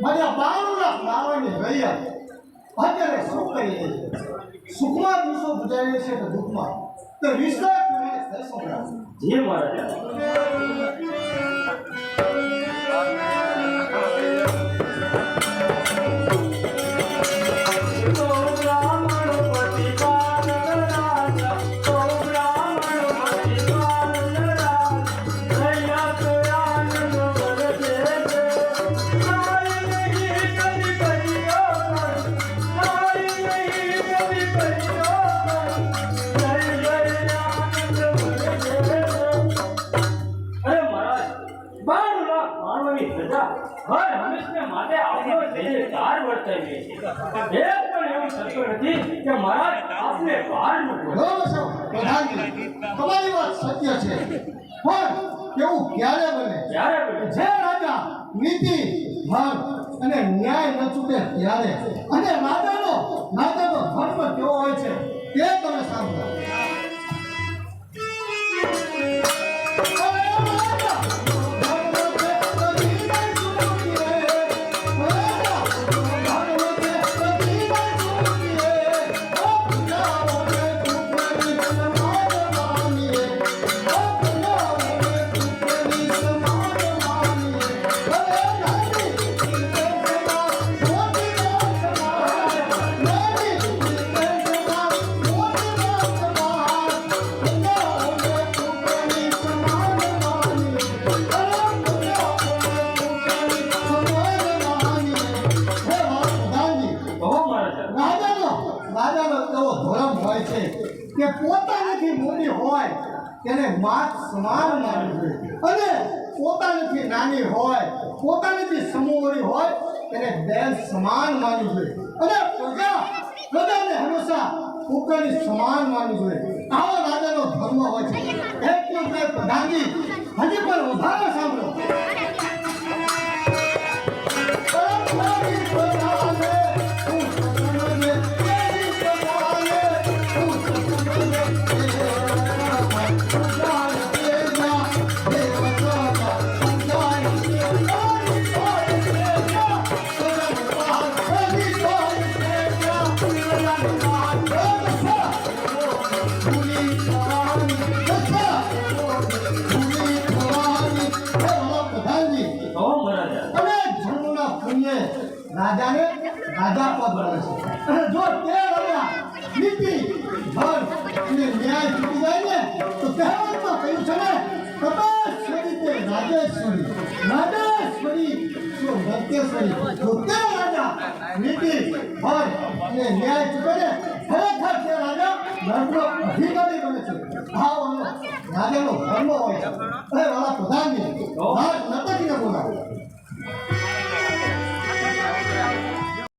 મારા બાવના મારવાની રહ્યા અત્યારે સુખ કરી સુખમાં દિવસો ગુજારી છે કે દુઃખમાં તો વિસ્તાર જી મહારાજ હર હંમેશને માટે આપણો જય વર્તાવીએ છીએ એક પણ એવું થતું નથી કે મહારાજ આપને બહાર મૂકો પ્રધાનજી તમારી વાત સત્ય છે. પણ એવું ક્યારે બને? ક્યારે બને? જે રાજા નીતિ ધર્મ અને ન્યાય ન ચૂકે ત્યારે. અને રાજાનો રાજાનો ધર્મ કેવો હોય છે તે તમે સાંભળો. કે પોતાનાથી મોટી હોય તેને માત સમાન માનવી અને પોતાનાથી નાની હોય, પોતાનાથી સમોવડી હોય તેને બેન સમાન માનવી જોઈએ અને પ્રજા પ્રજાને હંમેશા પોતાની સમાન માનવી જોઈએ આવો રાજાનો ધર્મ હોય છે. એક પ્રધાનજી હજી પણ વધારે પુણ્ય રાજાને રાજા પદ મળે છે. અને જો તે રાજા નીતિ, ભર અને ન્યાય ચૂકી જાય ને, તો કહેવતમાં કહ્યું છે ને, તપસ્વરી તે રાજેશ્વરી રાજેશ્વરી શું નત્યેશ્વરી જો તે રાજા નીતિ, ભર અને ન્યાય ચૂકે ને, ખરેખર તે રાજા ધર્મનો અધિકારી બને છે. ભાવનો રાજાનો ધર્મ હોય